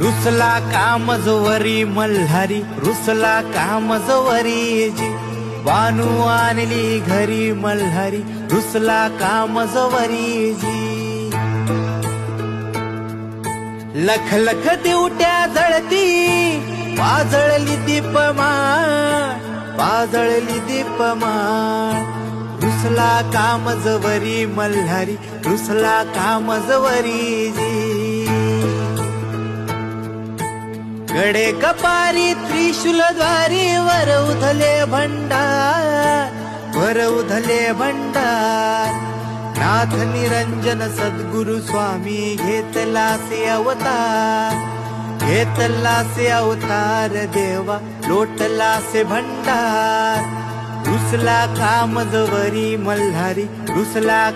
रुसला कामजवरी मल्हारी रुसला कामजवरी जी. बानू आणली घरी मल्हारी रुसला कामजवरी जी. लख लख दिवट्या जळती पाजळली दीपमा पाजळली दीपमा रुसला कामजवरी मल्हारी रुसला कामजवरी जी. गडे कपारी त्रिशूलद्वारी वर उधले भंडार वर उधले भंडार. नाथ निरंजन सद्गुरु स्वामी घेतला से अवतार घेतला से अवतार देवा लोटला से भंडार. रुसला कामजवरी मल्हारी रुसला